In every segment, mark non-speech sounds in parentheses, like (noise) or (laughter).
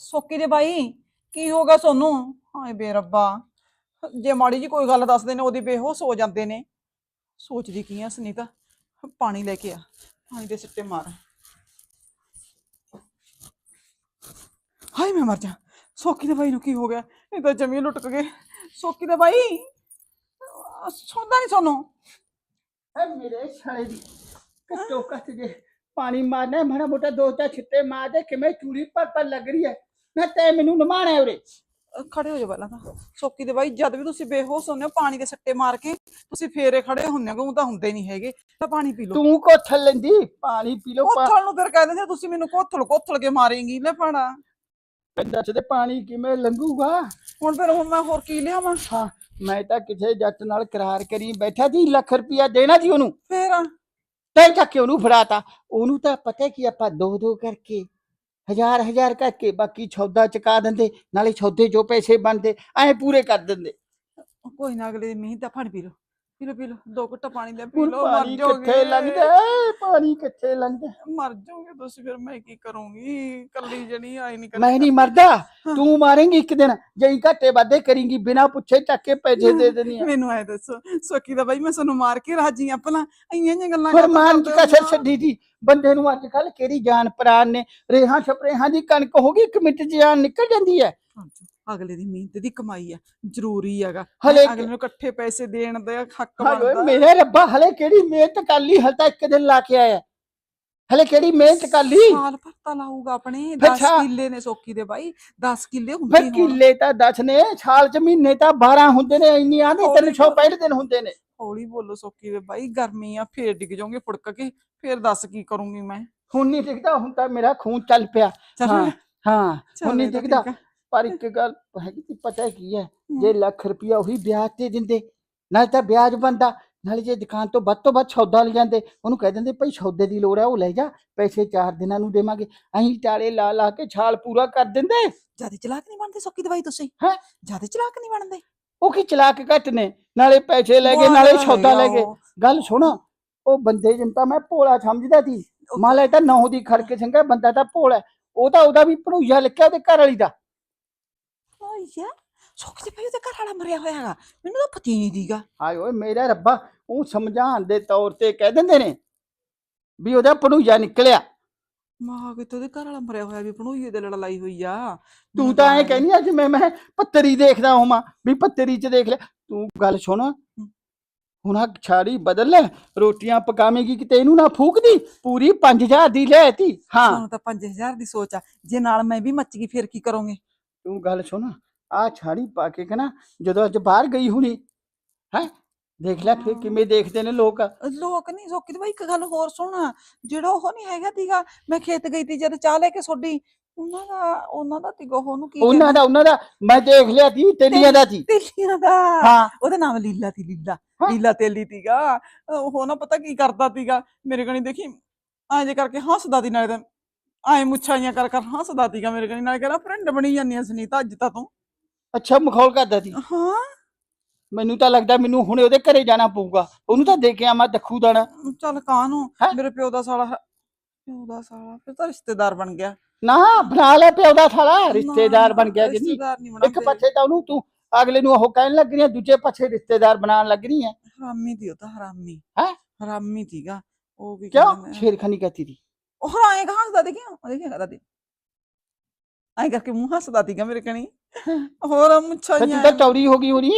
ਸੋਕੀ ਦੇ ਬਾਈ ਕੀ ਹੋ ਗਿਆ ਸੋਨੂੰ? ਹਾਏ ਬੇ ਰੱਬਾ। ਜੇ ਮਾੜੀ ਜੀ ਕੋਈ ਗੱਲ ਦੱਸਦੇ ਨੇ ਉਹਦੀ ਬੇਹੋਸ਼ ਹੋ ਜਾਂਦੇ ਨੇ। ਸੋਚਦੀ ਕੀ ਆ ਸੁਨੀਤਾ? ਪਾਣੀ ਲੈ ਕੇ ਆ ਪਾਣੀ ਦੇ ਸਿੱਟੇ ਮਾਰ। ਹਾਏ ਮੈਂ ਮਰ ਜਾ। ਸੋਕੀ ਦੇ ਬਾਈ ਨੂੰ ਕੀ ਹੋ ਗਿਆ? ਇਹ ਤਾਂ ਜਮੀ ਲੁੱਟ ਗਏ। ਸੋਕੀ ਦੇ ਬਾਈ ਸੁਣਦਾ ਨਹੀਂ ਸੋਨੂੰ। ਹੈ ਮੇਰੇ ਸਾਲੇ ਦੀ ਕੱਟੋ ਕੱਟ ਜੇ ਪਾਣੀ ਮਾਰਨਾ ਮਾੜਾ ਮੋਟਾ ਦੋ ਚਾਰ ਛਿੱਟੇ ਮਾਰ ਦੇ ਕਿਵੇਂ ਚੂੜੀ ਪਰ ਪਰ ਲੱਗ ਰਹੀ ਹੈ ਨਾ ਤੈ ਮੈਨੂੰ ਨਮਾਣਾ ਉਰੇ। ਖੜੇ ਹੋ ਜਾ ਪਹਿਲਾਂ ਤਾਂ। ਸੋਕੀ ਦੇ ਬਾਈ ਜਦ ਵੀ ਤੁਸੀਂ ਬੇਹੋਸ਼ ਹੁੰਦੇ ਹੋ ਪਾਣੀ ਦੇ ਸੱਟੇ ਮਾਰ ਕੇ ਤੁਸੀਂ ਫੇਰੇ ਖੜੇ ਹੁੰਦੇ ਹੋ ਉਹ ਤਾਂ ਹੁੰਦੇ ਨਹੀਂ ਹੈਗੇ। ਤਾਂ ਪਾਣੀ ਪੀ ਲਓ। ਤੂੰ ਕੋਥਲ ਲੈਂਦੀ? ਪਾਣੀ ਪੀ ਲੋ ਕੋਥਲ ਨੂੰ ਫਿਰ ਕਹਿੰਦੇ ਨੇ ਤੁਸੀਂ ਮੈਨੂੰ ਕੋਥਲ ਕੋਥਲ ਕੇ ਮਾਰੇਂਗੀ ਲੈ ਫੜਾ ਦੱਸ ਦੇ ਪਾਣੀ ਕਿਵੇਂ ਲੰਘੂਗਾ? ਹੁਣ ਫਿਰ ਹੁਣ ਮੈਂ ਹੋਰ ਕੀ ਲਿਆਵਾਂ? ਹਾਂ ਮੈਂ ਤਾਂ ਕਿਸੇ ਜੱਟ ਨਾਲ ਕਰਾਰ ਕਰੀ ਬੈਠਾ ਜੀ ਲੱਖ ਰੁਪਇਆ ਦੇਣਾ ਜੀ ਉਹਨੂੰ। ਫੇਰ? ਤੈਂ ਚੱਕ ਕੇ ਉਹਨੂੰ ਫੜਾਤਾ? ਉਹਨੂੰ ਤਾਂ ਪਤਾ ਕੀ ਆਪਾਂ ਦੋ ਦੋ ਕਰਕੇ ਹਜ਼ਾਰ ਹਜ਼ਾਰ ਕਰਕੇ ਬਾਕੀ ਸੌਦਾ ਚੁਕਾ ਦਿੰਦੇ, ਨਾਲੇ ਸੌਦੇ ਜੋ ਪੈਸੇ ਬਣਦੇ, ਐ ਪੂਰੇ ਕਰ ਦਿੰਦੇ। ਕੋਈ ਨਾ, ਅਗਲੇ ਦਿਨ ਮੀਂਹ ਤਾਂ ਫੜ ਪੀ ਲਓ। ਪੀ ਲਓ ਪੀ ਲਓ ਦੋ ਘੁੱਟ ਪਾਣੀ ਲੈ ਪੀ ਲਓ ਮਰ ਪਾਣੀ ਜਾਓਗੇ। ਕਿੱਥੇ ਲੰਘਦਾ? ਹੈ? ਪਾਣੀ ਕਿੱਥੇ ਲੰਘਦਾ? ਮਰ ਜਾਓਗੇ ਤੁਸੀਂ ਫਿਰ ਮੈਂ ਕੀ ਕਰੂੰਗੀ? ਕੱਲੀ ਜਣੀ ਆਈ ਨਹੀਂ ਮੈਂ ਨਹੀਂ ਮਰਦਾ। ਤੂੰ ਮਾਰੇਂਗੀ ਇੱਕ ਦਿਨ। ਜਈ ਘੱਟੇ ਵਾਧੇ ਕਰੇਂਗੀ ਬਿਨਾ ਪੁੱਛੇ ਚੱਕ ਕੇ ਪੈਸੇ ਦੇ ਦੇਣੀ ਮੈਨੂੰ ਐ ਦੱਸੋ ਸੋਕੀ ਦਾ ਬਾਈ ਮੈਂ ਤੁਹਾਨੂੰ ਮਾਰ ਕੇ ਰਾਜੀ ਆ ਭਲਾ ਇੰਨੀਆਂ ਜਿਹੀਆਂ ਗੱਲਾਂ ਪਰ ਮਾਨ ਚ ਕਸਰ? ਛੱਡੀ ਦੀ ਬੰਦੇ ਨੂੰ ਅੱਜ ਕੱਲ ਕਿਹੜੀ ਜਾਨ ਪ੍ਰਾਨ ਨੇ? ਰੇਹਾਂ ਛਪਰੇਹਾਂ ਦੀ ਕਣਕ ਹੋ ਗਈ ਇੱਕ ਮਿੰਟ ਚ ਜਾਨ ਨਿਕਲ ਜਾਂਦੀ ਹੈ। ਅਗਲੇ ਦੀ ਮਿਹਨਤ ਦੀ ਕਮਾਈ ਆ ਜ਼ਰੂਰੀ ਹੈਗਾ। ਹਲੇ ਅਗਲੇ ਨੂੰ ਇਕੱਠੇ ਪੈਸੇ ਦੇਣ ਦਾ ਹੱਕ ਹਾਏ ਬਣਦਾ। ਮੇਰੇ ਰੱਬਾ ਹਲੇ ਕਿਹੜੀ ਮਿਹਨਤ ਕਰ ਲਈ ਹਲ ਤਾਂ ਇੱਕ ਦਿਨ ਲਾ ਕੇ ਆਇਆ। ਹਲੇ ਕਿਹੜੀ ਮਿਹਨਤ ਕਰ ਲਈ? ਸਾਲ ਭਰ ਤਾਂ ਲਾਊਗਾ ਆਪਣੇ 10 ਅੱਛਾ। ਕਿੱਲੇ ਨੇ ਸੋਕੀ ਦੇ ਬਾਈ 10 ਕਿੱਲੇ ਹੁੰਦੇ ਫਿਰ ਕਿੱਲੇ ਤਾਂ 10 ਨੇ ਸਾਲ ਚ ਮਹੀਨੇ ਤਾਂ 12 ਹੁੰਦੇ ਨੇ ਇੰਨੀ ਆਂਦੇ ਹੌਲੀ 365 ਦਿਨ ਹੁੰਦੇ ਨੇ। ਹੌਲੀ ਬੋਲੋ ਸੋਕੀ ਦੇ ਬਾਈ ਗਰਮੀ ਆ ਫੇਰ ਡਿੱਗ ਜਾਓਗੇ ਫੁੜਕ ਕੇ ਫੇਰ ਦੱਸ ਕੀ ਕਰੂੰਗੀ ਮੈਂ। ਹੁਣ ਨਹੀਂ ਦਿਖਦਾ ਹੁਣ ਤਾਂ ਮੇਰਾ ਖੂਨ ਚੱਲ ਪਿਆ। ਚੱਲ ਹਾਂ ਹਾਂ ਹੁਣ ਨਹੀਂ ਇਹ ਤਾਂ ਦਿਖਦਾ ਠੀਕ ਆ। ਪਰ ਇੱਕ ਗੱਲ ਹੈਗੀ ਤੀ ਪਤਾ ਕੀ ਹੈ? ਜੇ ਲੱਖ ਰੁਪਇਆ ਉਹੀ ਵਿਆਜ ਤੇ ਦਿੰਦੇ ਨਾਲ ਤਾਂ ਵਿਆਜ ਬੰਦਾ ਨਾਲੇ ਜੇ ਦੁਕਾਨ ਤੋਂ ਵੱਧ ਤੋਂ ਵੱਧ ਸੌਦਾ ਲੈ ਜਾਂਦੇ ਉਹਨੂੰ ਕਹਿ ਦਿੰਦੇ ਭਾਈ ਸੌਦੇ ਦੀ ਲੋੜ ਹੈ ਉਹ ਲੈ ਜਾ ਪੈਸੇ ਚਾਰ ਦਿਨਾਂ ਨੂੰ ਦੇਵਾਂਗੇ। ਅਸੀਂ ਟਾਲੇ ਲਾ ਲਾ ਕੇ ਛਾਲ ਪੂਰਾ ਕਰ ਦਿੰਦੇ। ਜ਼ਿਆਦਾ ਚਲਾਕ ਨਹੀਂ ਬਣਦੇ ਸੋਕੀ ਦਵਾਈ ਤੁਸੀਂ? ਹੈਂ? ਜ਼ਿਆਦਾ ਚਲਾਕ ਨਹੀਂ ਬਣਦੇ? ਉਹ ਕੀ ਚਲਾਕ ਘੱਟ ਨੇ? ਨਾਲੇ ਪੈਸੇ ਲੈ ਗਏ ਨਾਲੇ ਸੌਦਾ ਲੈ ਗਏ। ਗੱਲ ਸੁਣ ਉਹ ਬੰਦੇ ਜਿੰਨ ਤਾਂ ਮੈਂ ਭੋਲਾ ਸਮਝਦਾ ਸੀ। ਮਾਲੇ ਤਾਂ ਨੌ ਦੀ ਖੜਕ ਚੰਗਾ ਬੰਦਾ ਤਾਂ ਭੋਲਾ ਹੈ। ਉਹ ਤਾਂ ਉਹਦਾ ਵੀ ਭਣੂਜਾ ਲਿਖਿਆ ਉਹਦੇ ਘਰ ਵਾਲੀ ਦਾ। ਯਾ ਸੋਕੀ ਦੇ ਬਾਈ ਉਹਦੇ ਘਰ ਵਾਲਾ ਮਰਿਆ ਹੋਇਆ ਹੈਗਾ ਮੈਨੂੰ ਤਾਂ ਪਤੀ ਨਹੀਂ ਦੀਗਾ ਹਾਏ ਓਏ ਮੇਰਾ ਰੱਬਾ ਉਹ ਸਮਝਾਉਣ ਦੇ ਤੌਰ ਤੇ ਕਹਿ ਦਿੰਦੇ ਨੇ ਵੀ ਉਹਦਾ ਭਣੂਜਾ ਨਿਕਲਿਆ ਮਾਂ ਕਿਤੇ ਉਹਦੇ ਘਰ ਵਾਲਾ ਮਰਿਆ ਹੋਇਆ ਵੀ ਭਣੋਈਏ ਦੇ ਲੜਾਈ ਹੋਈ ਆ ਤੂੰ ਤਾਂ ਐ ਕਹਿੰਦੀ ਆ ਜਿਵੇਂ ਮੈਂ ਪੱਤਰੀ ਦੇਖਦਾ ਹੋਵਾਂ ਵੀ ਪੱਤਰੀ 'ਚ ਦੇਖ ਲੈ ਤੂੰ ਗੱਲ ਸੁਣ ਹੁਣ ਆ ਛਾੜੀ ਬਦਲ ਲੈ ਰੋਟੀਆਂ ਪਕਾਵੇਂਗੀ ਕਿਤੇ ਇਹਨੂੰ ਨਾ ਫੂਕਦੀ ਪੂਰੀ 5000 ਦੀ ਲੈਤੀ ਹਾਂ ਸਾਨੂੰ ਤਾਂ 5000 ਦੀ ਸੋਚ ਆ ਜੇ ਨਾਲ ਮੈਂ ਵੀ ਮੱਚ ਗਈ ਫਿਰ ਕੀ ਕਰੋਗੇ ਤੂੰ ਗੱਲ ਸੁਣ ਆ ਛਾੜੀ ਪਾ ਕੇ ਕਹਣਾ ਜਦੋਂ ਅੱਜ ਬਾਹਰ ਗਈ ਹੁਣੀ ਹੈ? ਦੇਖ ਲੈ ਫਿਰ ਕਿਵੇਂ ਦੇਖਦੇ ਨੇ ਲੋਕ। ਲੋਕ ਨਹੀਂ ਸੋਕੀ ਦੀ ਬਾਈ ਇੱਕ ਗੱਲ ਹੋਰ ਸੁਣ ਜਿਹੜਾ ਉਹ ਨਹੀਂ ਹੈਗਾ ਤੀਗਾ ਮੈਂ ਖੇਤ ਗਈ ਤੀ ਜਦ ਚਾਹ ਲੈ ਕੇ ਸੋਡੀ ਉਹਨਾਂ ਦਾ ਉਹਨਾਂ ਦਾ ਤੀਗਾ ਉਹਨੂੰ ਕੀ ਉਹਨਾਂ ਦਾ ਉਹਨਾਂ ਦਾ ਮੈਂ ਦੇਖ ਲਿਆ ਸੀ ਤੇਲੀਆਂ ਦਾ ਸੀ ਤੇਲੀਆਂ ਦਾ। ਹਾਂ। ਉਹਦਾ ਨਾਮ ਲੀਲਾ ਤੀ ਲੀਲਾ। ਲੀਲਾ ਤੇਲੀ ਤੀਗਾ। ਉਹ ਨਾ ਪਤਾ ਕੀ ਕਰਦਾ ਤੀਗਾ ਮੇਰੇ ਕਣੀ ਦੇਖੀ ਐਂ ਜੇ ਕਰਕੇ ਹੱਸਦਾ ਤੀ ਨਾਲੇ ਤਾਂ ਐਂ ਮੁੱਛਾਂ ਜਿਹੀਆਂ ਕਰ ਕਰ ਹੱਸਦਾ ਤੀਗਾ ਮੇਰੇ ਕਣੀ ਨਾਲੇ ਕਹਿੰਦਾ ਫਰੈਂਡ ਬਣੀ ਜਾਂਦੀ ਆ ਸੁਨੀਤਾ ਅੱਜ ਤਾਂ ਤੂੰ। ਅੱਛਾ ਮਖੌਲ ਕਰਦਾ ਸੀ ਹਾਂ। ਮੈਨੂੰ ਤਾਂ ਲੱਗਦਾ ਮੈਨੂੰ ਹੁਣੇ ਉਹਦੇ ਘਰੇ ਜਾਣਾ ਪਊਗਾ। ਉਹਨੂੰ ਤਾਂ ਦੇ ਕੇ ਆਵਾਂ ਦੱਖੂ ਦਾਣਾ। ਚੱਲ ਕਾਹਨੂੰ? ਹੈਂ? ਮੇਰੇ ਪਿਓ ਦਾ ਸਾਲਾ ਪਿਓ ਦਾ ਸਾਲਾ ਫਿਰ ਤਾਂ ਰਿਸ਼ਤੇਦਾਰ ਬਣ ਗਿਆ। ਨਾ ਬਣਾ ਲੈ ਪਿਓ ਦਾ ਸਾਲਾ। ਰਿਸ਼ਤੇਦਾਰ ਬਣ ਗਿਆ ਕਿ ਨਹੀਂ ਰਿਸ਼ਤੇਦਾਰ ਨਹੀਂ ਇੱਕ ਪਾਸੇ ਤਾਂ ਉਹਨੂੰ ਤੂੰ ਅਗਲੇ ਨੂੰ ਉਹ ਕਹਿਣ ਲੱਗ ਰਹੀ ਹੈ ਦੂਜੇ ਪਾਸੇ ਰਿਸ਼ਤੇਦਾਰ ਬਣਾਉਣ ਲੱਗ ਰਹੀ ਹੈ ਹਰਾਮੀ ਦੀ ਉਹ ਤਾਂ ਹਰਾਮੀ। ਹੈਂ? ਹਰਾਮੀ ਤੀਗਾ ਉਹ ਵੀ ਕਿਉਂ? ਕਹਿੰਦੇ ਸ਼ੇਰਖਾਨੀ ਕਹਤੀ ਦੀ ਉਹ ਹਰਾਏ ਕਹਾਂ ਹੱਸਦਾ ਦੇਖਿਆ ਉਹ ਦੇਖਿਆ ਕਰਦਾ ਐਂ ਕਰਕੇ ਮੂੰਹ ਹੱਸਦਾ ਤੀਗਾ ਮੇਰੇ ਕਣੀ। ਹੋਰ ਮੁੱਛਾਂ ਫਿਰ ਤੂੰ ਤਾਂ ਚੌੜੀ ਹੋ ਗਈ ਹੋਣੀ।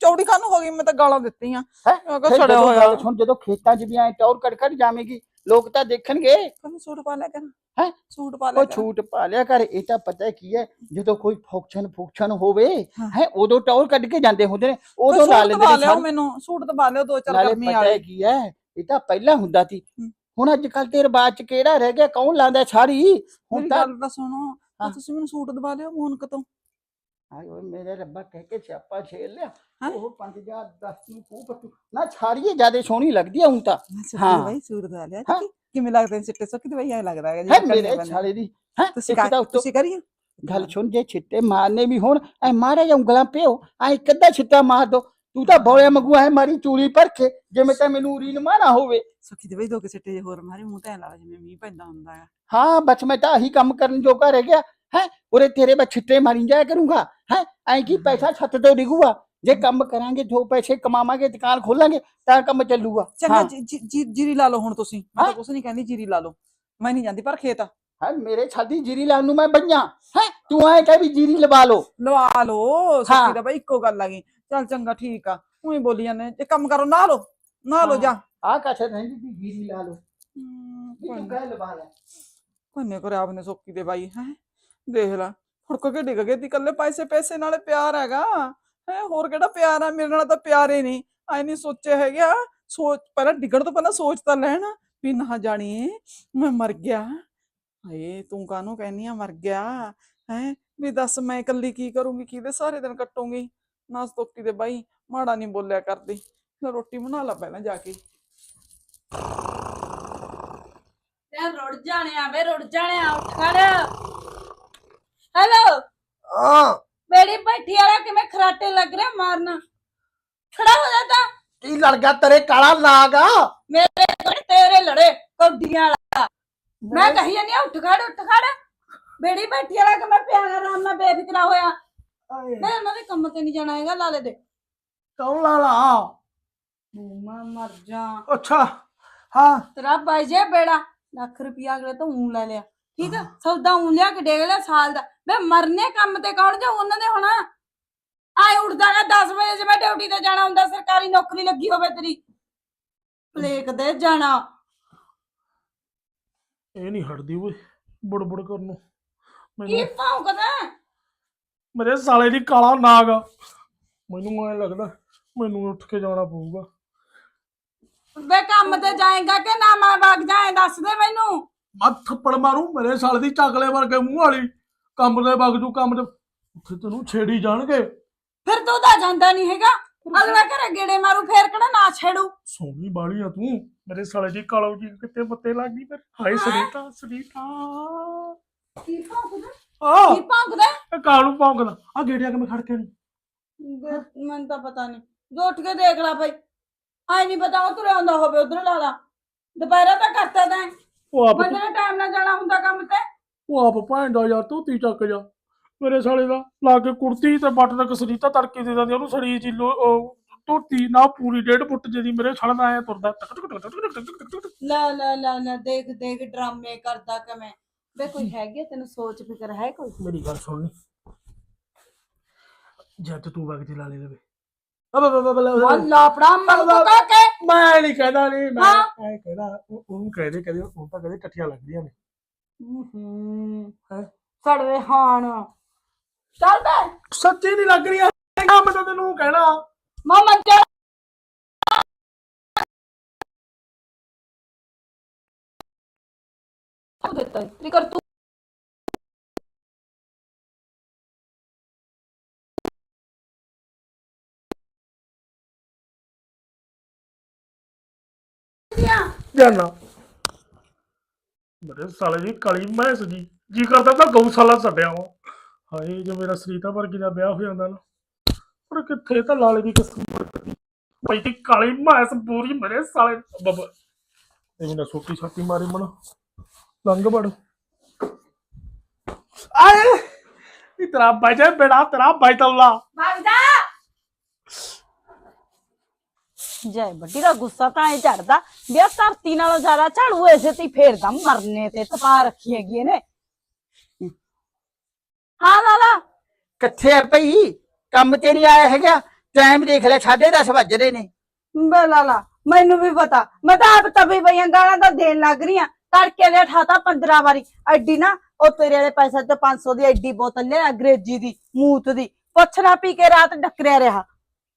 ਚੌੜੀ ਖਾਨ ਹੋ ਗਈ? ਮੈਂ ਤਾਂ ਗਾਲਾਂ ਦਿੱਤੀਆਂ। ਹੈਂ? ਮੈਂ ਕਿਹਾ ਫਿਰ ਛੜਿਆ ਜਦੋਂ ਹੋਇਆ। ਗੱਲ ਸੁਣ ਜਦੋਂ ਖੇਤਾਂ 'ਚ ਵੀ ਐ ਟੌਰ ਕੱਢ ਜਾਵੇਂਗੀ ਲੋਕ ਤਾਂ ਦੇਖਣਗੇ। ਕਹਿੰਦਾ ਸੂਟ ਪਾ ਲਿਆ ਕਰ? ਹੈਂ? ਸੂਟ ਪਾ ਲਿਆ ਉਹ ਕਰ। ਛੂਟ ਪਾ ਲਿਆ ਕਰ ਇਹ ਤਾਂ ਪਤਾ ਕੀ ਹੈ ਜਦੋਂ ਕੋਈ ਫੰਕਸ਼ਨ ਫੰਕਸ਼ਨ ਹੋਵੇ ਹਾਂ। ਹੈ ਉਦੋਂ ਟੌਰ ਕੱਢ ਕੇ ਜਾਂਦੇ ਹੁੰਦੇ ਨੇ ਉਦੋਂ ਲਾ ਲੈਂਦੇ ਨੇ ਸਾਰੇ। ਮੈਨੂੰ ਸੂਟ ਦਬਾ ਲਿਓ ਦੋ ਚਾਰ ਨਾਲੇ ਗਰਮੀ ਪਤਾ ਵਾਲੇ ਕੀ ਹੈ ਇਹ ਤਾਂ ਪਹਿਲਾਂ ਹੁੰਦਾ ਸੀ। ਹੂੰ। ਹੁਣ ਅੱਜ ਕੱਲ ਤੇ ਰਿਵਾਜ ਚ ਕਿਹੜਾ ਰਹਿ ਗਿਆ ਕੌਣ ਲਾਉਂਦਾ ਸਾੜੀ? ਹੁਣ ਮੇਰੀ ਤਾਂ ਗੱਲ ਤਾਂ ਸੁਣੋ ਤਾਂ। ਤੁਸੀਂ ਮੈਨੂੰ ਸੂਟ ਦਬਾ ਲਿਓ ਮੋਨਕ ਤੋਂ। ਹਾਏ ਓਏ ਮੇਰੇ ਰੱਬਾ ਕਹਿ ਕੇ ਸਿਆਪਾ ਛੇਲ ਲਿਆ? ਉਹ 5000 10 ਨੂੰ ਪੱਟੂ। ਨਾ ਛਾੜੀਏ ਜਿਆਦੇ ਸੋਹਣੀ ਲੱਗਦੀ ਆ ਹੁਣ ਤਾਂ। ਹਾਂ। ਬਾਈ ਸੂਟ ਦਬਾ ਲਿਆ। ਜੀ ਕਿਵੇਂ ਲੱਗਦੇ ਨੇ ਸਿੱਟੇ ਸੋਕੀ ਦਵਾਈ ਐ ਲੱਗਦਾ ਹੈ ਜਿਵੇਂ ਮੇਰੇ। ਛਾਲੇ ਦੀ। ਹੈ? ਤੁਸੀਂ ਤਾਂ ਤੁਸੀਂ ਕਰੀਏ? ਗੱਲ ਸੁਣ ਜੇ ਛਿੱਟੇ ਮਾਰਨੇ ਵੀ ਹੋਣ ਐ ਮਾਰੇ ਜਾਂ ਉਂਗਲਾਂ ਪਿਓ ਐ ਇੱਕ ਅੱਧਾ ਛਿੱਟਾ ਮਾਰ ਦੋ। ਤੂੰ ਤਾਂ ਬੋਲੇ ਮਗੂ ਹੈ ਮਾਰੀ ਚੂਲੀ ਭਰ ਕੇ ਜਿਵੇਂ ਤਾਂ ਮੈਨੂੰ ਉਰੀ ਨਮਾ ਨਾ ਹੋਵੇ। ਸੁੱਖੀ ਦੇ ਬਈ ਦੋ ਕੇ ਸਿੱਟੇ ਜਿਹੇ ਹੋਰ ਮਾਰੇ ਮੂੰਹ ਤੇ ਲਾ ਜਿਵੇਂ ਮੀਂਹ ਪੈਂਦਾ ਹੁੰਦਾ ਆ। ਹਾਂ ਬਸ ਮੈਂ ਤਾਂ ਆਹੀ ਕੰਮ ਕਰਨ ਜੋਗਾ ਰਹਿ ਗਿਆ। ਹੈ ਉਰੇ ਤੇਰੇ ਮੈਂ ਛਿੱਟੇ ਮਾਰੀ ਜਾਇਆ ਕਰੂੰਗਾ। ਹੈ ਐਂ ਕੀ ਪੈਸਾ ਛੱਤ ਤੋਂ ਡਿਗੂਗਾ? ਜੇ ਕੰਮ ਕਰਾਂਗੇ ਦੋ ਪੈਸੇ ਕਮਾਵਾਂਗੇ ਦੁਕਾਨ ਖੋਲਾਂਗੇ ਤਾਂ ਕੰਮ ਚੱਲੂਗਾ। ਚੰਗਾ ਹਾਂ। ਜੀ- ਜੀ- ਜੀ- ਜੀਰੀ ਲਾ ਲਓ ਹੁਣ ਤੁਸੀਂ। ਮੈਂ ਤਾਂ ਹਾਂ? ਕੁਛ ਨਹੀਂ ਕਹਿੰਦੀ ਜੀਰੀ ਲਾ ਲਓ। ਮੈਂ ਨਹੀਂ ਜਾਂਦੀ ਪਰ ਖੇਤ। ਹਾਂ ਮੇਰੇ ਛਾਦੀ ਜੀਰੀ ਲਾਉਣ ਨੂੰ ਮੈਂ ਬੰਨਿਆ ਹੈ ਤੂੰ ਐ ਕਹਿ ਵੀ ਜੀਰੀ ਲਵਾ ਲਓ। ਲਵਾ ਲਓ ਸੁੱਖੀ ਹਾਂ। ਦਾ ਬਈ ਇੱਕੋ ਗੱਲ ਆ ਗਈ। ਚੱਲ ਚੰਗਾ ਠੀਕ ਆ। ਉਹੀ ਬੋਲੀ ਜਾਂਦੇ ਜੇ ਕੰਮ ਕਰੋ ਨਾ ਲਓ। ਨਾ ਹਾਂ। ਜਾ। ਆ ਕਾਛੇ ਰਹਿੰਦੀ ਸੀ ਜੀਰੀ ਲਾ ਕੋਈ ਤੂੰ ਨੀ। ਕਹਿ ਲਵਾ ਲੈ। ਕੰਨੇ ਕਰੇ ਆਪਨੇ ਸੋਕੀ ਦੇ ਬਾਈ ਹੈ। ਦੇਖ ਲੈ ਫੁੜਕ ਕੇ ਡਿੱਗ ਗਏ ਤੀ ਕੱਲੇ ਪੈਸੇ ਪੈਸੇ ਨਾਲੇ ਪਿਆਰ ਹੈਗਾ। ਹੈ ਹੋਰ ਕਿਹੜਾ ਪਿਆਰ ਆ? ਮੇਰੇ ਨਾਲ ਤਾਂ ਪਿਆਰੇ ਨਹੀਂ। ਐ ਨਹੀਂ ਸੋਚਿਆ ਹੈਗਾ ਸੋਚ ਪਹਿਲਾਂ ਡਿੱਗਣ ਤੋਂ ਪਹਿਲਾਂ ਸੋਚ ਤਾਂ ਲੈਣ ਵੀ ਨਾ ਜਾਣੀਏ ਮੈਂ ਮਰ ਗਿਆ। ਹਾਏ ਤੂੰ ਕਾਹਨੂੰ ਕਹਿੰਨੀ ਆ? ਮਰ ਗਿਆ। ਹੈ ਵੀ ਦੱਸ ਮੈਂ ਇਕੱਲੀ ਕੀ ਕਰੂੰਗੀ? ਕਿਹਦੇ ਸਾਰੇ ਦਿਨ ਕੱਟੂੰਗੀ? ਨਾ ਸੋਕੀ ਦੇ ਬਾਈ ਮਾੜਾ ਨਹੀਂ ਬੋਲਿਆ ਕਰਦੀ। ਰੋਟੀ ਬਣਾ ਲਾ ਪਹਿਲਾਂ ਜਾ ਕੇ। ਤੇ ਰੁੜ ਜਾਣੇ ਆ ਵੇ ਰੁੜ ਜਾਣੇ ਆ ਉੱਠ ਖੜ। ਹੈਲੋ ਹਾਂ। ਮੇਰੀ ਬੈਠੀ ਵਾਲਾ ਕਿਵੇਂ ਖਰਾਟੇ ਲੱਗ ਰਿਹਾ ਮਾਰਨ? ਖੜਾ ਹੋ ਜਾ ਤਾਂ। ਕੀ ਲੜ ਗਿਆ ਤੇਰੇ ਕਾਲਾ ਆ ਮੇਰੇ ਕੋਲ ਤੇਰੇ ਲੜੇ ਕੌਡੀਆਂ ਵਾਲਾ। ਮੈਂ ਕਹੀ ਜਾਂਦੀ ਉੱਠ ਖੜ ਉੱਠ ਖੜ। ਬੇੜੀ ਬੈਠੀ ਵਾਲਾ ਕਿ ਮੈਂ ਪਿਆਰਾ ਆਰਾਮ ਨਾਲ ਬੇਫਿਕਰਾ ਹੋਇਆ। ਮੈਂ ਉਹਨਾਂ ਦੇ ਕੰਮ ਤੇ ਨਹੀਂ ਜਾਣਾ ਹੈਗਾ ਲਾਲੇ ਦੇ। ਕੌਣ ਲਾਲਾ? ਮੈਂ ਮਰ ਜਾ। ਅੱਛਾ ਹਾਂ। ਤੇਰਾ ਬਾਈ ਜੇ ਬੇੜਾ ਲੱਖ ਰੁਪਿਆ ਅਗਲੇ ਤੋਂ ਊਂ ਲੈ ਲਿਆ। ਠੀਕ ਆ? ਸੌਦਾ ਊਂ ਲਿਆ ਕੇ ਡੇਗ ਲਿਆ ਸਾਲ ਦਾ। ਵੇ ਮਰਨੇ ਕੰਮ ਤੇ ਕੌਣ ਜਾ ਉਹਨਾਂ ਦੇ ਹੁਣ। ਆਏ ਉੱਠਦਾਗਾ 10 ਵਜੇ ਜੇ ਮੈਂ ਡਿਊਟੀ ਤੇ ਜਾਣਾ ਹੁੰਦਾ ਸਰਕਾਰੀ ਨੌਕਰੀ ਲੱਗੀ ਹੋਵੇ ਤੇਰੀ। ਪਲੇਕ ਦੇ ਜਾਣਾ। ਇਹ ਨਹੀਂ ਹਟਦੀ ਓਏ ਬੁੜਬੁੜ ਕਰਨ ਨੂੰ। ਕੀ ਮੈਨੂੰ ਭੌਂਕਦਾ ਮੇਰੇ ਸਾਲੇ ਦੀ ਕਾਲਾ ਨਾਗ। ਮੈਨੂੰ ਐ ਲੱਗਦਾ ਮੈਨੂੰ ਉੱਠ ਕੇ ਜਾਣਾ ਪਊਗਾ। ਵੇ ਕੰਮ ਤੇ ਜਾਏਗਾ ਕਿ ਨਾ? ਮੈਂ ਵਗ ਜਾਏ ਦੱਸ ਦੇ ਮੈਨੂੰ। ਮੈਂ ਥੱਪੜ ਮਾਰੂ ਮੇਰੇ ਸਾਲੇ ਦੀ ਚਾਕਲੇ ਵਰਗੇ ਮੂੰਹ ਵਾਲੀ। ਕੰਮ ਦੇ ਵਗ ਜੂ ਕੰਮ ਦੇ ਉੱਥੇ ਤੈਨੂੰ ਛੇੜੀ ਜਾਣਗੇ। ਫਿਰ ਤੂੰ ਤਾਂ ਜਾਂਦਾ ਨਹੀਂ ਹੈਗਾ। ਅਗਲਾ ਘਰੇ ਗੇੜੇ ਮਾਰੂ ਫੇਰ ਕਿਹੜਾ ਨਾ ਛੇੜੂ? ਸੋਹਣੀ ਬਾਲੀ ਆ ਤੂੰ। ਮੇਰੇ ਸਾਲੇ ਦੀ ਕਾਲੋ ਜੀ ਕਿਤੇ ਬੱਤੇ ਲੱਗ ਗਈ ਫਿਰ। ਹਾਏ ਸਰੀਤਾ ਸਰੀਤਾ ਕੀ ਭੌਂਕਦਾ ਆ ਕੀ ਭੌਂਕਦਾ? ਇਹ ਕਾਲੂ ਭੌਂਕਦਾ? ਆ ਗੇੜਿਆ ਕਿ ਮੈਂ ਖੜ ਕੇ ਨਹੀਂ ਮੈਨੂੰ ਤਾਂ ਪਤਾ ਨਹੀਂ ਜੋ ਉੱਠ ਕੇ ਦੇਖ ਲੈ ਭਾਈ ਆਈ ਨਹੀਂ ਪਤਾ ਉਹ ਤੁਰਿਆ ਹੁੰਦਾ ਹੋਵੇ ਉਧਰ ਲਾ ਲਾ। ਦੁਪਹਿਰਾ ਤਾਂ ਕਰਤਾ ਤੈਂ। ਉਹ ਆਪ ਬੰਦੇ ਨੇ ਟਾਈਮ ਨਾਲ ਜਾਣਾ ਹੁੰਦਾ ਕੰਮ ਤੇ। ਉਹ ਆਪ ਭਾਂਡਾ ਯਾਰ ਧੋਤੀ ਚੱਕ ਜਾ। ਮੇਰੇ ਸਾਲੇ ਦਾ ਲਾ ਕੇ ਕੁੜਤੀ ਤੇ ਬੱਟ ਤੱਕ ਸਰੀਤਾ ਤੜਕੇ ਦੇ ਦਿੰਦੀ ਉਹਨੂੰ ਸੜੀ ਜੀ ਧੋਤੀ ਨਾ ਪੂਰੀ ਡੇਢ ਫੁੱਟ ਜਿਹਦੀ ਮੇਰੇ ਸਾਲੇ ਦਾ ਆਇਆ ਤੁਰਦਾ। ਟਕ ਟਕ ਟਕ ਟਕ ਟਕ ਟਕ ਟਕ ਟਕ ਟਕ। ਲਾ ਲਾ ਲਾ ਲਾ ਦੇਖ ਦੇਖ ਡਰਾਮੇ ਕਰਦਾ ਕਿਵੇਂ। ਵੇ ਕੋਈ ਹੈਗੀ ਆ, ਤੈਨੂੰ ਸੋਚ ਫਿਕਰ ਹੈ ਕੋਈ? ਮੇਰੀ ਗੱਲ ਸੁਣ ਜਦ ਤੂੰ ਵਗ ਲਾ ਲੈ ਲਵੇ ਅਬ ਅਬ ਅਬ ਅਬ ਲਾਪੜਾ ਮਰ ਕਾ। ਮੈਂ ਨਹੀਂ ਕਹਿੰਦਾ ਨਹੀਂ ਮੈਂ। ਐ ਕਹਿੰਦਾ ਉਹ- ਉਹਨੂੰ ਕਹਦੇ ਕਹਦੇ ਉਹ ਤਾਂ ਕਹਦੇ ਇਕੱਠੀਆਂ ਲੱਗਦੀਆਂ ਨੇ। ਹੂੰ ਹੈਂ? ਸੜਵੇ ਹਾਣ। ਚੱਲ ਬੈ। ਸੱਚੀ ਨਹੀਂ ਲੱਗ ਰਹੀ ਮੈਂ ਤਾਂ ਤੈਨੂੰ ਕਹਿਣਾ। ਮਾਮਾ ਜਾ ਦਿੱਤਾ ਤਰੀਕਰ ਤੂੰ ਜਾਨਾ। ਮੇਰੇ ਸਾਲੇ ਦੀ ਕਾਲੀ ਮੈਸ ਜੀ। ਜੀ ਕਰਦਾ ਤਾਂ ਗਊਸ਼ਾਲਾ ਛੱਡਿਆ ਵਾ। ਹਾਏ, ਜੇ ਮੇਰਾ ਸਰੀਤਾ ਵਰਗੀ ਦਾ ਵਿਆਹ ਹੋ ਜਾਂਦਾ ਨਾ। ਪਰ ਕਿੱਥੇ ਤਾਂ ਲਾਲੇ ਦੀ ਕਿਸਮ ਮਰਦੀ ਪਈ ਕਾਲੀ ਮੈਸ ਪੂਰੀ ਮੇਰੇ ਸਾਲੇ ਬੱਬਾ ਇਹ ਮੈਨੂੰ ਛਾਤੀ ਮਾਰੀ ਮਨ। ਲੰਗ ਬੜ ਆਏ! ਇਹ ਤੇਰਾ ਬਜੇ ਬੇੜਾ ਤੇਰਾ ਬੈਤਲਲਾ ਭਗਦਾ! ਜੈ ਵੱਡੀ ਦਾ ਗੁੱਸਾ ਤਾਂ ਐ ਝੜਦਾ ਵੀ ਆਹ ਧਰਤੀ ਨਾਲੋਂ ਜ਼ਿਆਦਾ ਝਾੜੂ ਐਸੇ ਤੇ ਹੀ ਫੇਰਦਾ ਮਰਨੇ ਤੇ ਤਪਾ ਰੱਖੀ ਹੈਗੀ ਇਹਨੇ। ਹਾਂ ਲਾਲਾ। ਕਿੱਥੇ ਆ ਭਈ? ਕੰਮ ਤੇ ਨਹੀਂ ਆਇਆ ਹੈਗਾ। ਟਾਈਮ ਦੇਖ ਲੈ 10:30 ਵੱਜ ਰਹੇ ਨੇ। ਬੇ ਲਾਲਾ ਮੈਨੂੰ ਵੀ ਪਤਾ। ਮੈਂ ਤਾਂ ਆਪ ਤਵੇ ਪਈਆਂ ਗਾਲਾਂ ਤਾਂ ਦੇਣ ਲੱਗ ਰਹੀ ਆ। ਤੜਕੇ ਦੇ ਠਾਤਾ 15 ਵਾਰੀ। ਐਡੀ ਨਾ ਉਹ ਤੇਰੇ ਵਾਲੇ ਪੈਸੇ ਤੇ 500 ਦੀ ਐਡੀ ਬੋਤਲ ਲੈ ਅੰਗਰੇਜ਼ੀ ਦੀ ਮੂਤ ਦੀ। ਪੁੱਛਣਾ ਪੀ ਕੇ ਰਾਤ ਡੱਕਰਿਆ ਰਿਹਾ।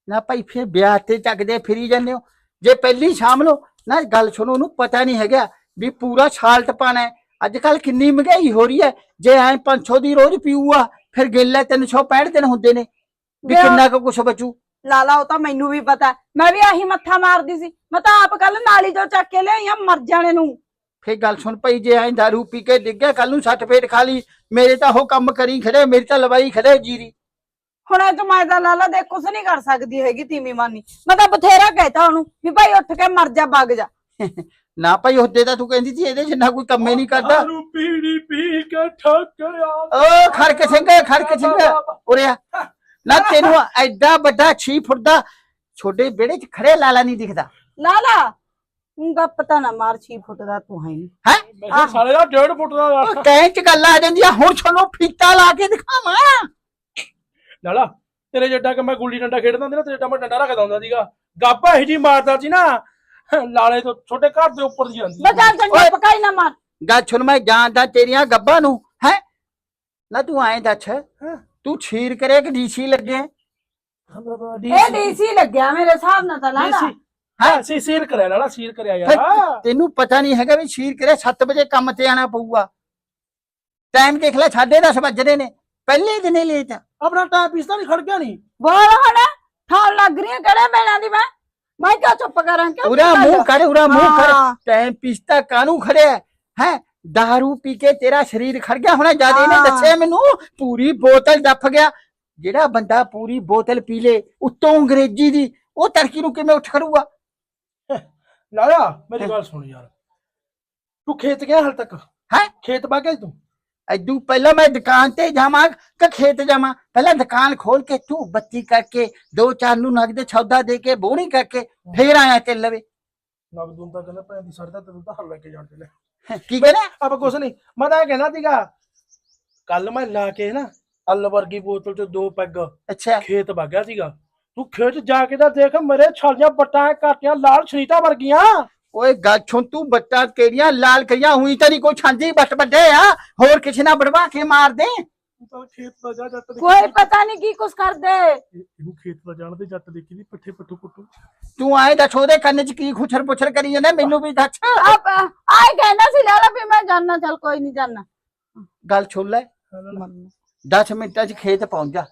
ਨਾ ਭਾਈ ਫਿਰ ਵਿਆਹ ਤੇ ਚੱਕਦੇ ਫਿਰੀ ਜਾਂਦੇ ਹੋ। ਜੇ ਪਹਿਲੀ ਸ਼ਾਮ ਲੋ ਨਾ ਗੱਲ ਸੁਣੋ ਉਹਨੂੰ ਪਤਾ ਨਹੀਂ ਹੈਗਾ ਵੀ ਪੂਰਾ ਛਾਲ ਟਪਾਣਾ ਹੈ। ਅੱਜ ਕੱਲ ਕਿੰਨੀ ਮਹਿੰਗਾਈ ਹੋ ਰਹੀ ਹੈ। ਜੇ ਐ 500 ਦੀ ਰੋਜ਼ ਪੀਊਆ ਫਿਰ ਗਿੱਲ 365 ਦਿਨ ਹੁੰਦੇ ਨੇ ਵੀ ਕਿੰਨਾ ਕੁ ਕੁਛ ਬਚੂ। ਲਾਲਾ ਉਹ ਤਾਂ ਮੈਨੂੰ ਵੀ ਪਤਾ। ਮੈਂ ਵੀ ਆਹੀ ਮੱਥਾ ਮਾਰਦੀ ਸੀ। ਮੈਂ ਤਾਂ ਆਪ ਕੱਲ ਨਾਲੀ ਚੋਂ ਚੱਕ ਕੇ ਲਿਆਈ ਆ ਮਰ ਜਾਣੇ ਨੂੰ। ਫੇਰ ਗੱਲ ਸੁਣ ਪਈ ਜੇ ਐ ਦਾਰੂ ਪੀ ਕੇ ਡਿੱਗਿਆ ਕੱਲ ਨੂੰ ਸੱਟ ਫੇਟ ਖਾ ਲਈ। ਮੇਰੇ ਤਾਂ ਉਹ ਕੰਮ ਕਰੀ ਖੜੇ ਮੇਰੀ ਤਾਂ ਲਵਾਈ ਖੜੇ ਜੀਰੀ। ਹੁਣ ਇਹ ਤੋਂ ਮੈਂ ਤਾਂ ਲਾਲਾ ਦੇ ਕੁਛ ਨਹੀਂ ਕਰ ਸਕਦੀ ਹੈਗੀ ਤੀਮੀ ਮਾਨੀ। ਮੈਂ ਤਾਂ ਬਥੇਰਾ ਕਹਿਤਾ ਉਹਨੂੰ ਵੀ ਭਾਈ ਉੱਠ ਕੇ ਮਰ ਜਾ ਵਗ ਜਾ। (laughs) ਨਾ ਭਾਈ ਉਹਦੇ ਤਾਂ ਤੂੰ ਕਹਿੰਦੀ ਸੀ ਇਹਦੇ ਜਿੰਨਾ ਕੋਈ ਕੰਮੇ ਨਹੀਂ ਕਰਦਾ। ਦਾਰੂ ਪੀੜੀ ਪੀ ਕੇ ਠੱਕਿਆ ਓ ਖੜਕ ਸਿੰਘ ਖੜਕ ਸਿੰਘ। ਉਰੇ ਆ। ਨਾ ਤੈਨੂੰ ਐਡਾ ਵੱਡਾ 6 ਫੁੱਟ ਦਾ ਛੋਡੇ ਵਿਹੜੇ 'ਚ ਖੜੇ ਲਾਲਾ ਨਹੀਂ ਦਿਖਦਾ। ਲਾਲਾ ਉਂਗਾ ਪਤਾ ਨਾ ਮਾਰ ਛੀ ਫੁੱਟ ਦਾ ਤੂੰ ਹੈ ਹੈ? ਮੈਂ ਕਿਹਾ ਸਾਲੇ ਦਾ 1.5 ਫੁੱਟ ਦਾ ਉਹ ਕਹਿ ਚ ਗੱਲ ਆ ਜਾਂਦੀ ਆ ਹੁਣ ਛੋਨੂੰ ਫੀਤਾ ਲਾ ਕੇ ਦਿਖਾਵਾਂ। ਲਾਲਾ ਤੇਰੇ ਜੱਡਾ ਕਿ ਮੈਂ ਗੁੱਲੀ ਡੰਡਾ ਖੇਡਦਾ ਹੁੰਦਾ ਨਾ ਤੇਰੇ ਮੈਂ ਡੰਡਾ ਰੱਖਦਾ ਹੁੰਦਾ ਸੀਗਾ। ਗਾਪਾ ਇਹ ਜੀ ਮਾਰਦਾ ਸੀ ਨਾ ਲਾਲੇ ਤੋਂ ਛੋਟੇ ਘਰ ਦੇ ਉੱਪਰ ਦੀ ਜਾਂਦੀ। ਬਚਾ ਚੰਗਾ ਓਏ। ਪਕਾਈ ਨਾ ਮਾਰ। ਗੱਲ ਸੁਣ ਮੈਂ ਜਾਣਦਾ ਤੇਰੀਆਂ ਗੱਬਾਂ ਨੂੰ ਹੈ? ਨਾ ਤੂੰ ਐਂ ਦੱਸ ਤੂੰ ਛੀਰ ਕਰੇ ਕਿ ਡੀਸੀ ਲੱਗੇ ਇਹ ਡੀਸੀ। ਲੱਗਿਆ ਮੇਰੇ ਹਿਸਾਬ ਨਾਲ ਤਾਂ ਲਾਲਾ। ਹਾਂ। ਸੀ ਸੀਰ ਕਰਿਆ ਲਾਲਾ ਸੀਰ ਕਰਿਆ ਯਾਰ। ਤੈਨੂੰ ਪਤਾ ਨਹੀਂ ਹੈਗਾ ਵੀ ਛੀਰ ਕਰੇ 7 ਵਜੇ ਕੰਮ ਤੇ ਆਣਾ ਪਊਗਾ। ਟਾਈਮ ਦੇਖ ਲੈ 10:30 ਵੱਜਦੇ ਨੇ ਪਹਿਲੇ ਦਿਨੇ ਲੇਟ ਆਪਣਾ ਟਾਈਮ ਪੀਸਦਾ ਨਹੀਂ ਖੜ ਗਿਆ ਨਹੀਂ ਬੋਲ ਹੁਣ ਠਾਲ ਲੱਗ ਰਹੀ ਹੈ ਕਿਹੜੇ ਵੇਲਾਂ ਦੀ ਮੈਂ? ਮੈਂ ਕਿਉਂ ਚੁੱਪ ਕਰਾਂ ਕਿਉਂ ਉਰਾ ਮੂੰਹ ਕਰ ਉਰਾ ਮੂੰਹ ਕਰ। ਟਾਈਮ ਪਿਸਤਾ ਕਾਨੂੰ ਖੜਿਆ? ਹੈ दारू ਪੀ ਕੇ ਤੇਰਾ ਸਰੀਰ ਖੜ ਗਿਆ ਹੋਣਾ ਜਦ ਇਹਨੇ। ਦੱਸਿਆ ਮੈਨੂੰ ਪੂਰੀ ਬੋਤਲ ਡੱਫ ਗਿਆ। ਜਿਹੜਾ ਬੰਦਾ ਪੂਰੀ ਬੋਤਲ ਪੀ ਲੇ ਉੱਤੋਂ ਅੰਗਰੇਜ਼ੀ ਦੀ ਉਹ ਤੜਕੀ ਨੂੰ ਕਿਵੇਂ ਉੱਠ ਖੜੂਗਾ? ਲਾਲਾ ਮੇਰੀ ਗੱਲ ਸੁਣ ਯਾਰ। ਤੂੰ ਖੇਤ ਗਿਆ ਹਾਲ ਤੱਕ? ਹੈਂ? ਖੇਤ ਬਾਗਿਆ ਤੂੰ? ਐਦੂ ਪਹਿਲਾਂ ਮੈਂ ਦੁਕਾਨ ਤੇ ਜਾਵਾਂ ਕਿ ਖੇਤ ਜਾਵਾਂ? ਪਹਿਲਾਂ ਦੁਕਾਨ ਖੋਲ ਕੇ ਤੂੰ ਬੱਤੀ ਕਰਕੇ ਦੋ ਚਾਰ ਨੂੰ ਨਗਦ ਸੌਦਾ ਦੇ ਕੇ ਬੋਣੀ ਕਰਕੇ ਫੇਰ ਆਇਆ ਤੇ ਲਵੇ। ਨਗਦੂਨ ਤਾਂ ਕਹਿੰਦਾ ਭੈਣ ਦੀ ਸਰਦਾ ਤੇ ਤੂੰ ਹਲ ਲੈ ਕੇ ਜਾਣ ਚੱਲੇ ਕੀ ਕਹਿੰਦਾ? ਆਪਾਂ ਕੁਛ ਨਹੀਂ। ਮੈਂ ਤਾਂ ਕਹਿਣਾ ਸੀਗਾ ਕੱਲ ਮੈਂ ਲਾ ਕੇ ਨਾ ਅੱਲ ਵਰਗੀ ਬੋਤਲ ਚ ਦੋ ਪੈਗ ਅੱਛਾ। ਖੇਤ ਬਾਗਿਆ ਸੀਗਾ। ਤੂੰ ਖੇਤ ਜਾ ਕੇ ਤਾਂ ਦੇਖ ਮੇਰੇ ਛਾਲੀਆਂ ਬੱਟਾਂ ਕਾਟੀਆਂ ਲਾਲ ਸ਼ਨੀਤਾ ਵਰਗੀਆਂ। ਓਏ ਗਾਛੋਂ ਤੂੰ ਬੱਟਾ ਕਿਹੜੀਆਂ ਲਾਲ ਕਈਆਂ ਹੋਈ ਤੇਰੀ ਕੋਈ ਛਾਂਜੀ ਬੱਟ ਵੱਡੇ ਆ। ਹੋਰ ਕਿਸੇ ਨਾਲ ਬੜਵਾ ਕੇ ਮਾਰ ਦੇ। ਤੂੰ ਤਾਂ ਖੇਤ ਦਾ ਜਾ ਜੱਟ ਦੇਖੀ ਕੋਈ ਪਤਾ ਨਹੀਂ ਕੀ ਕੁਛ ਕਰਦੇ। ਇਹਨੂੰ ਖੇਤ ਦਾ ਜਾਣ ਦੇ ਜੱਟ ਦੇਖੀ ਦੀ ਪੱਠੇ ਪੱਟੂ ਪੁੱਟੂ ਤੂੰ ਆਏ ਦੱਸ ਉਹਦੇ ਕੰਨ 'ਚ ਕੀ ਖੁਛਰ ਪੁਛਰ ਕਰੀ ਜਾਂਦਾ ਮੈਨੂੰ ਵੀ ਦੱਸ। ਆਪ ਆਏ ਕਹਿਣਾ ਸੀ ਲਾਲਾ ਵੀ ਮੈਂ ਜਾਨਣਾ ਚੱਲ ਕੋਈ ਨਹੀਂ ਜਾਨਣਾ ਗੱਲ ਛੋੜ ਲੈ। 10 ਮਿੰਟਾਂ 'ਚ ਖੇਤ ਪਹੁੰਚ ਜਾ।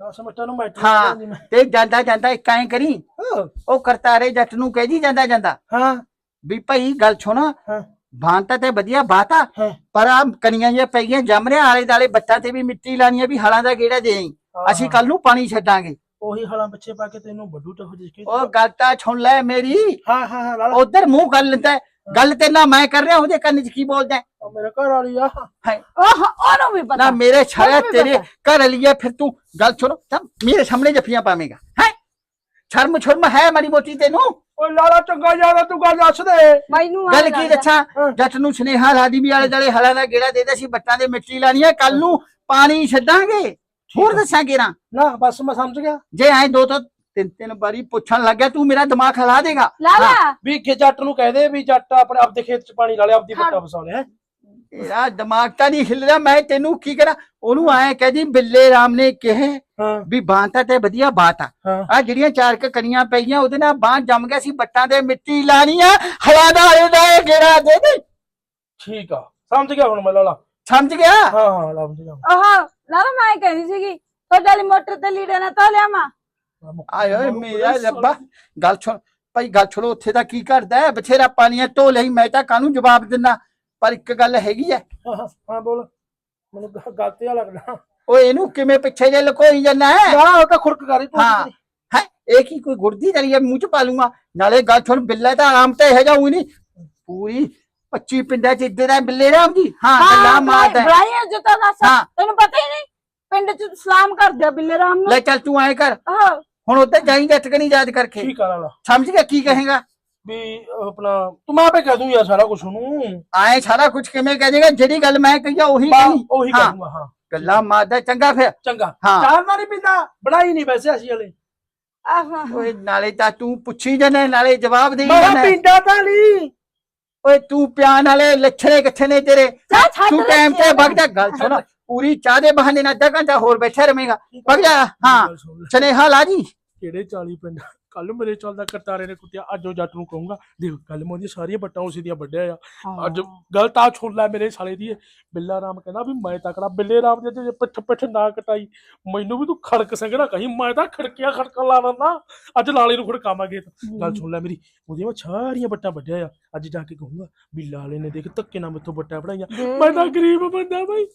ਦਸ ਮਿੰਟਾਂ ਨੂੰ ਮੈਂ ਹਾਂ ਤੇ ਜਾਂਦਾ ਜਾਂਦਾ ਇੱਕ ਐਂ ਕਰੀ ਹਾਂ। ਉਹ ਕਰਤਾਰੇ ਜੱਟ ਨੂੰ ਕਹਿ ਜੀ ਜਾਂਦਾ ਜਾਂਦਾ। ਹਾਂ। ਵੀ ਭਾਈ ਗੱਲ ਸੁਣ ਹਾਂ। ਬਾਂਤਾ ਤੇ ਵਧੀਆ ਬਾਤਾ। ਪਰ ਆ ਕਣੀਆਂ ਜਿਹੀਆਂ ਪੈ ਗਈਆਂ ਜੰਮ ਰਿਆ ਆਲੇ ਦਾਲੇ ਬੱਟਾਂ ਤੇ ਵੀ ਮਿੱਟੀ ਲਾਣੀ ਆ ਵੀ ਹਲਾਂ ਦਾ ਗੇੜਾ ਦੇ ਆਈ। ਅਸੀਂ ਕੱਲ ਨੂੰ ਪਾਣੀ ਛੱਡਾਂਗੇ। ਉਹੀ ਹਲਾਂ ਪਿੱਛੇ ਪਾ ਕੇ ਤੈਨੂੰ ਵੱਡੂ ਟਹ ਜਿਸ ਕੇ ਉਹ ਗੱਲ ਤਾਂ ਸੁਣ ਲੈ ਮੇਰੀ। ਹਾਂ ਹਾਂ ਹਾਂ ਉਧਰ ਮੂੰਹ ਕਰ ਲੈਂਦਾ। ਗੱਲ ਤੇ ਨਾ ਮੈਂ ਕਰ ਰਿਹਾ ਉਹਦੇ ਕੰਨ 'ਚ ਕੀ ਬੋਲਦਾ ਹੈ? ਮੇਰੇ ਘਰ ਵਾਲੀ ਆ। ਉਹ ਉਹਨੂੰ ਵੀ ਨਾ ਪਤਾ ਮੇਰੇ ਛਾਇਆ ਵੀ ਤੇਰੇ। ਘਰ ਲਿਆ ਫਿਰ ਤੂੰ ਗੱਲ ਸੁਣ ਤਾਂ ਮੇਰੇ ਸਾਹਮਣੇ ਜੱਫੀਆਂ ਪਾਵੇਂਗਾ ਹੈ? ਸ਼ਰਮ ਸ਼ਰਮ ਹੈ ਮਾੜੀ ਮੋਟੀ ਤੈਨੂੰ? ਓਏ ਲਾਲਾ ਚੰਗਾ ਯਾਰ ਤੂੰ ਗੱਲ ਦੱਸ ਦੇ। ਮੈਨੂੰ ਆਹ ਗੱਲ ਕੀ ਲੱਗਦਾ। ਦੱਸਾਂ। ਜੱਟ ਨੂੰ ਸੁਨੇਹਾ ਲਾਦੀ ਵੀ ਆਲੇ ਦਾਲੇ ਹਲਾਂ ਦਾ ਗੇੜਾ ਦੇ ਦੇ ਸੀ ਬੱਟਾਂ ਦੇ ਮਿੱਟੀ ਲਾਣੀ ਹੈ ਕੱਲ ਨੂੰ ਪਾਣੀ ਛੱਡਾਂਗੇ। ਹੋਰ। ਦੱਸਾਂ ਕਿਰਾਂ ਨਾ ਬਸ ਮੈਂ ਸਮਝ ਗਿਆ। ਜੇ ਐ ਦੋ ਤੋਂ ਤਿੰਨ ਤਿੰਨ ਵਾਰੀ ਪੁੱਛਣ ਲੱਗ ਗਿਆ ਤੂੰ ਮੇਰਾ ਦਿਮਾਗ ਹਿਲਾ ਦੇਗਾ। ਲਾਲਾ ਵੀ ਕਿ ਜੱਟ ਨੂੰ ਕਹਦੇ ਵੀ ਜੱਟ ਆਪਣੇ ਆਪਦੇ ਖੇਤ 'ਚ ਪਾਣੀ ਲਾ ਲਿਆ ਆਪਦੀ ਪੱਟਾ ਫਸਾ ਲਿਆ ਤੇਰਾ ਦਿਮਾਗ ਤਾਂ ਨਹੀਂ ਹਿੱਲ ਰਿਹਾ ਮੈਂ ਤੈਨੂੰ ਕੀ ਕਰਾਂ? ਉਹਨੂੰ ਐ ਕਹਦੀ ਬਿੱਲੇ ਰਾਮ ਨੇ ਕਿਹਾ ਹਾਂ। ਵੀ ਬਾਂਤਾ ਤੇ ਵਧੀਆ ਬਾਤ ਆ ਹਾਂ। ਆ ਜਿਹੜੀਆਂ ਚਾਰ ਕ ਕਣੀਆਂ ਪਈਆਂ ਉਹਦੇ ਨਾਲ ਬਾਂਹ ਜੰਮ ਗਿਆ ਸੀ ਬੱਟਾਂ ਦੇ ਮਿੱਟੀ ਲਾਣੀ ਆ ਹਵਾ ਦਾ ਇਹਦਾ ਇਹ ਗੇੜਾ ਦੇ ਦੇ। ਠੀਕ ਆ। ਸਮਝ ਗਿਆ ਹੁਣ ਮੈਂ ਲਾਲਾ ਸਮਝ ਗਿਆ? ਹਾਂ ਹਾਂ ਲਾ ਸਮਝ ਗਿਆ ਆਹ ਲਾਲਾ ਮੈਂ ਕਹਿੰਦੀ ਸੀਗੀ ਤੁਹਾਡੇ ਵਾਲੀ ਮੋਟਰ ਤੇ ਲੀੜੇ ਨਾ ਧੋ ਲਿਆਵਾਂ। ਆਏ ਓਏ ਮੇਰਾ ਰੱਬਾ ਗੱਲ ਸੁਣ ਭਾਈ ਗੱਲ ਸੁਣੋ ਉੱਥੇ ਦਾ ਕੀ ਕਰਦਾ ਹੈ? ਬਥੇਰਾ ਪਾਣੀਆਂ ਢੋ ਲਈ ਮੈਂ ਤਾਂ ਕਾਹਨੂੰ ਜਵਾਬ ਦਿੰਦਾ ਪਰ ਇੱਕ ਗੱਲ ਹੈਗੀ ਐ ਹਾਂ, ਹਾਂ, ਹਾਂ ਬੋਲ। ਮੈਨੂੰ ਗ- ਗੱਲ ਤੇ ਆ ਲੱਗਦਾ। ਓਏ ਇਹਨੂੰ ਕਿਵੇਂ ਪਿੱਛੇ ਜੇ ਲਕੋਈ ਜਾਂਦਾ ਹੈ? ਨਾ ਉਹ ਤਾਂ ਖੁਰਕ ਕਰੀ ਹਾਂ ਹੈ ਇਹ ਕੀ ਕੋਈ ਗੁਰਦੀ ਦਲੀ ਮੂੰਹ ਚ ਪਾ ਲੂੰਗਾ। ਨਾਲੇ ਗੱਲ ਸੁਣ ਬਿੱਲੇ ਦਾ ਆਰਾਮ ਤੇ ਇਹ ਜਾਊ ਨਹੀਂ। ਪੂਰੀ 25 ਪਿੰਡਾਂ ਚ ਇੱਦੇ ਦਾ ਬਿੱਲੇ ਰਾਮ ਜੀ? ਹਾਂ ਗੱਲਾਂ ਮਾਰਦਾ ਹੈ। ਬਰਾਈਆਂ ਜੁੱਤਾ ਦੱਸ ਹਾਂ। ਤੈਨੂੰ ਪਤਾ ਹੀ ਨਹੀਂ ਪਿੰਡ ਚ ਸਲਾਮ ਕਰਦੇ ਆ ਬਿੱਲੇ ਰਾਮ ਨੂੰ। ਲੈ ਚੱਲ ਤੂੰ ਐ ਕਰ। ਆਹ ਹੁਣ ਉੱਧਰ ਜਾਈਂ ਟਕਣੀ ਯਾਦ ਕਰਕੇ? ਠੀਕ ਆ ਲਾਲਾ। ਸਮਝ ਗਿਆ ਕੀ ਕਹੇਗਾ? ਵੀ ਆਪਣਾ ਤੂੰ ਮੈਂ ਆਪੇ ਕਹਿ ਦੂੰ ਯਾਰ ਸਾਰਾ ਕੁਝ ਉਹਨੂੰ। ਆਏ ਸਾਰਾ ਕੁਝ ਕਿਵੇਂ ਕਹਿ ਦੇਗਾ? ਜਿਹੜੀ ਗੱਲ ਮੈਂ ਕਹੀਆ ਉਹੀ ਬਾ- ਕਹੀ। ਉਹੀ ਹਾਂ। ਕਰੂੰਗਾ ਹਾਂ। ਗੱਲਾਂ ਮਾਰਦਾ ਚੰਗਾ ਫਿਰ। ਚੰਗਾ। ਹਾਂ। ਚਾਹ ਨਾ ਨਹੀਂ ਪੀਂਦਾ ਬਣਾਈ ਨਹੀਂ ਵੈਸੇ ਅਸੀਂ ਹਲੇ। ਆਹ। ਓਏ ਨਾਲੇ ਤਾਂ ਤੂੰ ਪੁੱਛੀ ਜਾਣਾ ਨਾਲੇ ਜਵਾਬ ਦੇਈ ਮੈਂ ਜਾਣਾ ਪੀਂਦਾ ਤਾਂ ਨਹੀਂ। ਓਏ ਤੂੰ ਪਿਆਨ ਵਾਲੇ ਲੱਛਣੇ ਕਿੱਥੇ ਨੇ ਤੇਰੇ? ਜਾ ਛੱਡ ਤੂੰ ਟਾਈਮ ਤੇ ਵਗ ਜਾ ਗੱਲ ਸੁਣ। ਪੂਰੀ ਚਾਹ ਦੇ ਬਹਾਨੇ ਨਾਲ ਅੱਧਾ ਘੰਟਾ ਹੋਰ ਬੈਠਾ ਰਵੇਂਗਾ ਵਗ ਜਾ ਹਾਂ। ਸੁਨੇਹਾ ਲਾ ਜੀ। ਕਿਹੜੇ 40 ਪਿੰਡ? ਕੱਲ ਮੇਰੇ ਚੱਲਦਾ ਕਰਤਾਰੇ ਨੇ ਕੁੱਤਿਆ ਅੱਜ ਉਹ ਜੱਟ ਨੂੰ ਕਹੂੰਗਾ ਦੇਖ ਕੱਲ ਮੈਂ ਉਹਦੀਆਂ ਸਾਰੀਆਂ ਬੱਟਾਂ ਉਸੇ ਦੀਆਂ ਵੱਢਿਆ ਆ। ਅੱਜ ਗਲਤ ਆ ਲੈ ਮੇਰੇ ਸਾਲੇ ਦੀ। ਬਿੱਲਾ ਰਾਮ ਕਹਿੰਦਾ ਵੀ ਮੈਂ ਤਕੜਾ ਬਿੱਲੇ ਰਾਮ ਦੇ ਜੇ ਪਿੱਠ ਪਿੱਠ ਨਾ ਕਟਾਈ। ਮੈਨੂੰ ਵੀ ਤੂੰ ਖੜਕ ਸੰਗਣਾ ਕਹੀਂ ਮੈਂ ਤਾਂ ਖੜਕਿਆ ਖੜਕਾ ਲਾ ਦਿੰਦਾ। ਅੱਜ ਲਾਲੇ ਨੂੰ ਖੜਕਾਵਾਂਗੇ ਗੱਲ ਸੁਣ ਲੈ ਮੇਰੀ ਉਹਦੀਆਂ ਮੈਂ ਸਾਰੀਆਂ ਬੱਟਾਂ ਵੱਢਿਆ ਆ। ਅੱਜ ਜਾ ਕੇ ਕਹੂੰਗਾ ਵੀ ਲਾਲੇ ਨੇ ਦੇਖ ਧੱਕੇ ਨਾਲ ਮੈਥੋਂ ਬੱਟਾਂ ਪੜਾਈਆਂ ਮੈਂ ਤਾਂ ਗਰੀਬ ਬੰਦਾ ਬਾਈ।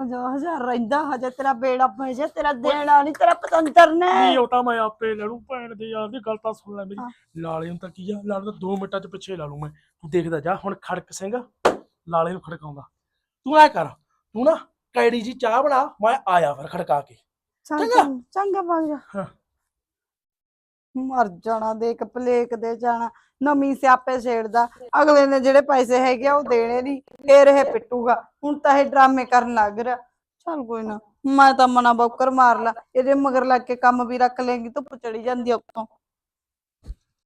50000 ਰਹਿੰਦਾ ਹਜੇ ਤੇਰਾ ਬੇੜਾ ਪੈਸੇ ਤੇਰਾ ਦੇਣਾ ਨਹੀਂ ਤੇਰਾ ਪਤੰਦਰ ਨੇ। ਨਹੀਂ ਉਹ ਤਾਂ ਮੈਂ ਆਪੇ ਲੈ ਲੂ ਭੈਣ ਦੇ ਯਾਰ ਦੀ ਗੱਲ ਤਾਂ ਸੁਣ ਲੈ। ਮੇਰੀ। ਲਾਲੇ ਨੂੰ ਤਾਂ ਕੀ ਆ ਲਾਲੇ ਤਾਂ 2 ਮਿੰਟਾਂ ਚ ਪਿੱਛੇ ਲਾ ਲੂ ਮੈਂ। ਤੂੰ ਦੇਖਦਾ ਜਾ ਹੁਣ ਖੜਕ ਸਿੰਘ ਲਾਲੇ ਨੂੰ ਖੜਕਾਉਂਦਾ। ਤੂੰ ਐ ਕਰ ਤੂੰ ਨਾ ਕੈੜੀ ਜੀ ਚਾਹ ਬਣਾ ਮੈਂ ਆਇਆ ਫਿਰ ਖੜਕਾ ਕੇ। ਚੰਗਾ ਚੰਗਾ। ਪਾ ਜਾ ਹਾਂ। ਮਰ ਜਾਣਾ, ਦੇਖ ਪਲੇਕ ਦੇ ਜਾਣਾ, ਨਵੀਂ ਸਿਆਪੇ ਛੇੜਦਾ, ਅਗਲੇ ਨੇ ਜਿਹੜੇ ਪੈਸੇ ਹੈਗੇ ਆ ਉਹ ਦੇਣੇ ਨਹੀਂ, ਫੇਰ ਇਹ ਪਿੱਟੂਗਾ, ਹੁਣ ਤਾਂ ਇਹ ਡਰਾਮੇ ਕਰਨ ਲੱਗ ਰਿਹਾ। ਚੱਲ ਕੋਈ ਨਾ, ਮੈਂ ਤਾਂ ਮਨਾ ਬੌਕਰ ਮਾਰ ਲਾ, ਇਹਦੇ ਮਗਰ ਲੱਗ ਕੇ ਕੰਮ ਵੀ ਰੱਖ ਲੇਂਗੀ ਧੁੱਪ ਚੜੀ ਜਾਂਦੀ ਆ ਉੱਤੋਂ।